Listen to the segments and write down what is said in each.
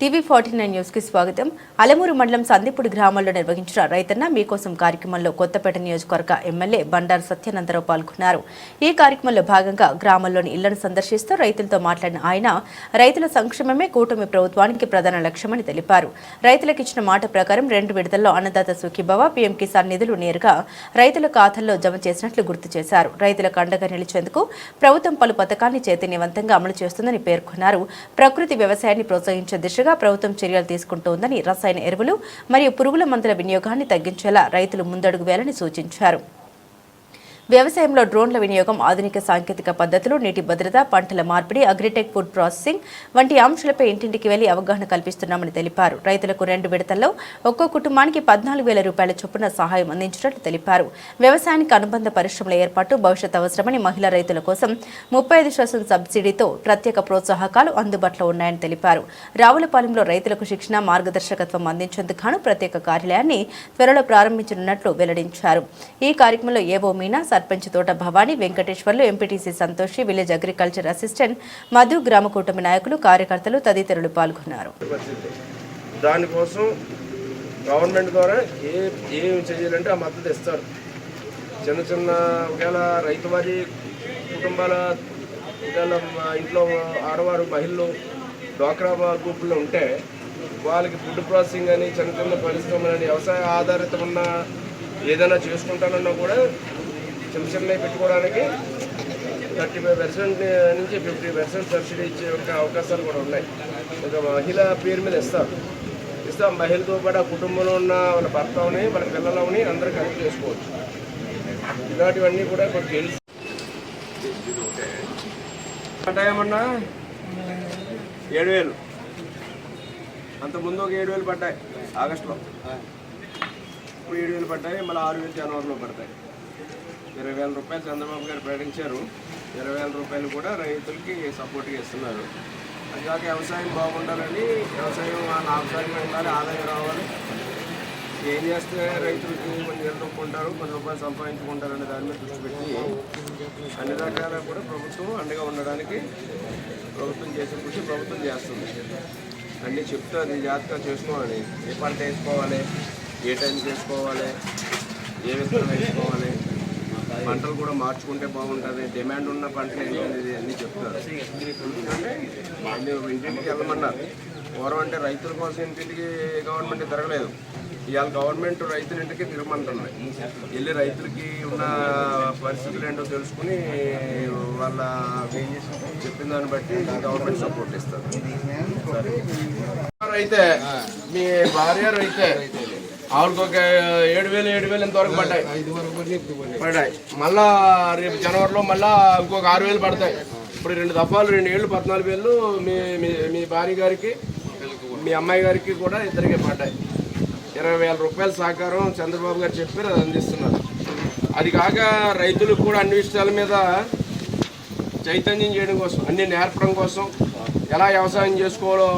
TV forty nine న్యూస్కి స్వాగతం. అలమూరు మండలం సందిపూడి గ్రామంలో నిర్వహించిన రైతన్న మీకోసం కార్యక్రమంలో కొత్తపేట నియోజకవర్గ ఎమ్మెల్యే బండారు సత్యనందరావు పాల్గొన్నారు. ఈ కార్యక్రమంలో భాగంగా గ్రామంలోని ఇళ్ళను సందర్శిస్తూ రైతులతో మాట్లాడిన ఆయన రైతుల సంక్షేమమే కూటమి ప్రభుత్వానికి ప్రధాన లక్ష్యమని తెలిపారు. రైతులకు ఇచ్చిన మాట ప్రకారం రెండు విడతల్లో అన్నదాత సుఖీభవ పీఎం కిసాన్ నిధులు నేరుగా రైతుల ఖాతాల్లో జమ చేసినట్లు గుర్తు చేశారు. రైతులకు అండగా నిలిచేందుకు ప్రభుత్వం పలు పథకాన్ని చైతన్యవంతంగా అమలు చేస్తుందని పేర్కొన్నారు. ప్రకృతి వ్యవసాయాన్ని ప్రోత్సహించే దిశగా ప్రభుత్వం చర్యలు తీసుకుంటోందని రసాయన ఎరువులు మరియు పురుగుల మందుల వినియోగాన్ని తగ్గించేలా రైతులు ముందడుగు వేయాలని సూచించారు. వ్యవసాయంలో డ్రోన్ల వినియోగం ఆధునిక సాంకేతిక పద్ధతులు నీటి భద్రత పంటల మార్పిడి అగ్రిటెక్ ఫుడ్ ప్రాసెసింగ్ వంటి అంశాలపై ఇంటింటికి వెళ్ళి అవగాహన కల్పిస్తున్నామని తెలిపారు. రైతులకు రెండు విడతల్లో ఒక్కో కుటుంబానికి పద్నాలుగు వేల రూపాయల చొప్పున సహాయం అందించినట్లు తెలిపారు. వ్యవసాయానికి అనుబంధ పరిశ్రమల ఏర్పాటు భవిష్యత్ అవసరమని మహిళా రైతుల కోసం ముప్పై ఐదు శాతం సబ్సిడీతో ప్రత్యేక ప్రోత్సాహకాలు అందుబాటులో ఉన్నాయని తెలిపారు. రావులపాలెంలో రైతులకు శిక్షణ మార్గదర్శకత్వం అందించేందుకు ప్రత్యేక కార్యాలయాన్ని త్వరలో ప్రారంభించనున్నట్లు వెల్లడించారు. ఈ కార్యక్రమంలో AO Meena sarpanch Thota Bhavani Venkateswarlu MPTC Santoshi village agriculture assistant Madhu గ్రామ కూటమి నాయకులు కార్యకర్తలు తదితరులు పాల్గొన్నారు. దానికోసం గవర్నమెంట్ ద్వారా ఏ ఏం చేయాలంటే ఆ మద్దతు ఇస్తారు. చిన్న చిన్న ఒకవేళ రైతు వారి కుటుంబాల ఒకవేళ మా ఇంట్లో ఆడవారు మహిళలు డ్వాక్రా గ్రూపుల్లో ఉంటే వాళ్ళకి ఫుడ్ ప్రాసెసింగ్ అని చిన్న చిన్న పరిశ్రమలని వ్యవసాయ ఆధారిత ఉన్న ఏదైనా చేసుకుంటానన్నా కూడా చిన్నవి పెట్టుకోవడానికి థర్టీ ఫైవ్ పర్సెంట్ నుంచి ఫిఫ్టీ పర్సెంట్ సబ్సిడీ ఇచ్చే యొక్క అవకాశాలు కూడా ఉన్నాయి. ఒక మహిళ పేరు మీద ఇస్తారు. ఇస్తే. మహిళతో పాటు ఆ కుటుంబంలో ఉన్న వాళ్ళ భర్తని వాళ్ళ పిల్లలని అందరూ కలిపి చేసుకోవచ్చు. ఇలాంటివన్నీ కూడా కొంచెం తెలుసు. పడ్డాయేమన్నా ఏడు వేలు. అంతకుముందు ఒక ఏడు వేలు పడ్డాయి. ఆగస్టులో. ఇప్పుడు ఏడు వేలు పడ్డాయి. మళ్ళీ ఆరు వేలు జనవరిలో పడతాయి. ఇరవై వేల రూపాయలు చంద్రబాబు గారు ప్రకటించారు. ఇరవై వేల రూపాయలు కూడా రైతులకి సపోర్ట్గా ఇస్తున్నారు. అది కాక వ్యవసాయం బాగుండాలని వ్యవసాయం లాభసాయంగా ఉండాలి ఆదాయం రావాలి. ఏం చేస్తే రైతులకి కొన్ని నిలదొక్కుంటారు కొన్ని రూపాయలు సంపాదించుకుంటారు అనే దాని మీద దృష్టి పెట్టి అన్ని రకాల కూడా ప్రభుత్వం అండగా ఉండడానికి ప్రభుత్వం చేసే కృషి ప్రభుత్వం చేస్తుంది. అన్నీ చెప్తుంది జాగ్రత్తగా చేసుకోవాలి. ఏ పంట వేసుకోవాలి ఏ టైం చేసుకోవాలి ఏ విత్తనం వేసుకోవాలి పంటలు కూడా మార్చుకుంటే బాగుంటుంది. డిమాండ్ ఉన్న పంటలు ఏంటనేది అన్నీ చెప్తారు. ఎందుకంటే మీరు ఇంటింటికి వెళ్ళమన్నారు. పూర్వం అంటే రైతుల కోసం ఇంటింటికి గవర్నమెంట్ తిరగలేదు. ఇవాళ గవర్నమెంట్ రైతుల ఇంటికి తిరగమంటున్నాయి. వెళ్ళి రైతులకి ఉన్న పరిస్థితులు ఏంటో తెలుసుకుని వాళ్ళ చెప్పిన దాన్ని బట్టి గవర్నమెంట్ సపోర్ట్ ఇస్తారు. అయితే మీ భార్య రైతే ఆవిడకి ఒక ఏడు వేలు ఏడు వేలు ఇంతవరకు పడ్డాయి. పడ్డాయి. మళ్ళా రేపు జనవరిలో మళ్ళా ఇంకొక ఆరు వేలు పడతాయి. ఇప్పుడు రెండు దఫాలు రెండు ఏళ్ళు పద్నాలుగు వేలు మీ మీ మీ భార్య గారికి మీ అమ్మాయి గారికి కూడా ఇద్దరికి పడ్డాయి. ఇరవై వేల రూపాయల సహకారం చంద్రబాబు గారు చెప్పారు అది అందిస్తున్నారు. అది కాక రైతులకు కూడా అన్ని విషయాల మీద చైతన్యం చేయడం కోసం అన్ని నేర్పడం కోసం ఎలా వ్యవసాయం చేసుకోవాలో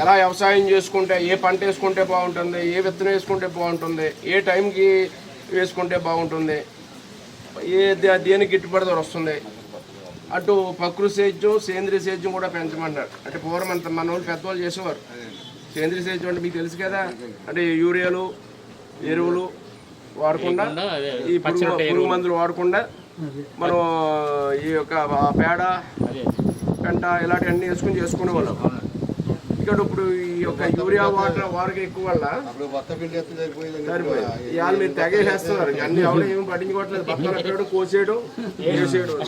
ఎలా వ్యవసాయం చేసుకుంటే ఏ పంట వేసుకుంటే బాగుంటుంది ఏ విత్తనం వేసుకుంటే బాగుంటుంది ఏ టైంకి వేసుకుంటే బాగుంటుంది ఏ దేనికి గిట్టుబడి ధర వస్తుంది అటు ప్రకృతి సేద్యం సేంద్రియ సేద్యం కూడా పెంచమన్నారు. అంటే పూర్వం అంత మన వాళ్ళు పెద్దవాళ్ళు చేసేవారు. సేంద్రియ సేద్యం అంటే మీకు తెలుసు కదా అంటే యూరియాలు ఎరువులు వాడకుండా ఈ పురుగు పురుగు మందులు వాడకుండా మనం ఈ యొక్క పేడ పెంట ఇలాంటివన్నీ వేసుకుని చేసుకునే వాళ్ళం ఇక్కడ ఇప్పుడు ఈ యొక్క యూరియా వాటర్ వారికి ఎక్కువ వల్ల సరిపోయింది ఇవాళ మీరు తెగేసేస్తున్నారు. అన్ని ఎవరు ఏమి పట్టించుకోవట్లేదు. పక్కన పెట్టడం కోసేయడం వేసేయడం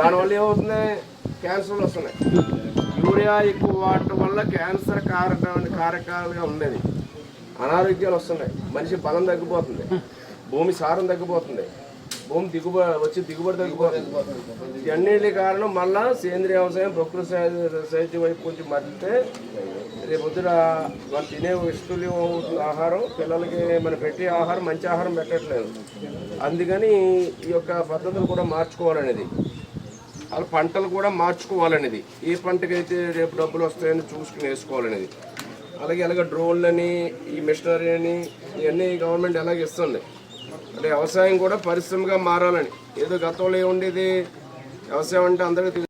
దానివల్ల ఏమవుతుంది క్యాన్సర్లు వస్తున్నాయి. యూరియా ఎక్కువ వాడటం వల్ల క్యాన్సర్ కారక కారకాలుగా ఉండేది. అనారోగ్యాలు వస్తున్నాయి. మనిషి బలం తగ్గిపోతుంది. భూమి సారం తగ్గిపోతుంది. భూమి దిగుబడి వచ్చి దిగుబడి తగ్గిపోతుంది. ఇవన్నిటి కారణం మళ్ళా సేంద్రియ వ్యవసాయం ప్రకృతి సహజ- వైపు కొంచెం మళ్ళితే రేపు పొద్దున వాళ్ళు తినే ఇష్టలు ఆహారం. పిల్లలకి మనం పెట్టే ఆహారం మంచి ఆహారం పెట్టట్లేదు. అందుకని ఈ యొక్క పద్ధతులు కూడా మార్చుకోవాలనేది. అలా పంటలు కూడా మార్చుకోవాలనేది. ఏ పంటకైతే రేపు డబ్బులు వస్తాయని చూసుకుని వేసుకోవాలనేది. అలాగే అలాగే డ్రోన్లని ఈ మిషనరీ అని ఇవన్నీ గవర్నమెంట్ ఎలాగ ఇస్తుంది? అంటే వ్యవసాయం కూడా పరిశ్రమగా మారాలని. ఏదో గతంలో ఏముండేది? వ్యవసాయం అంటే అందరికీ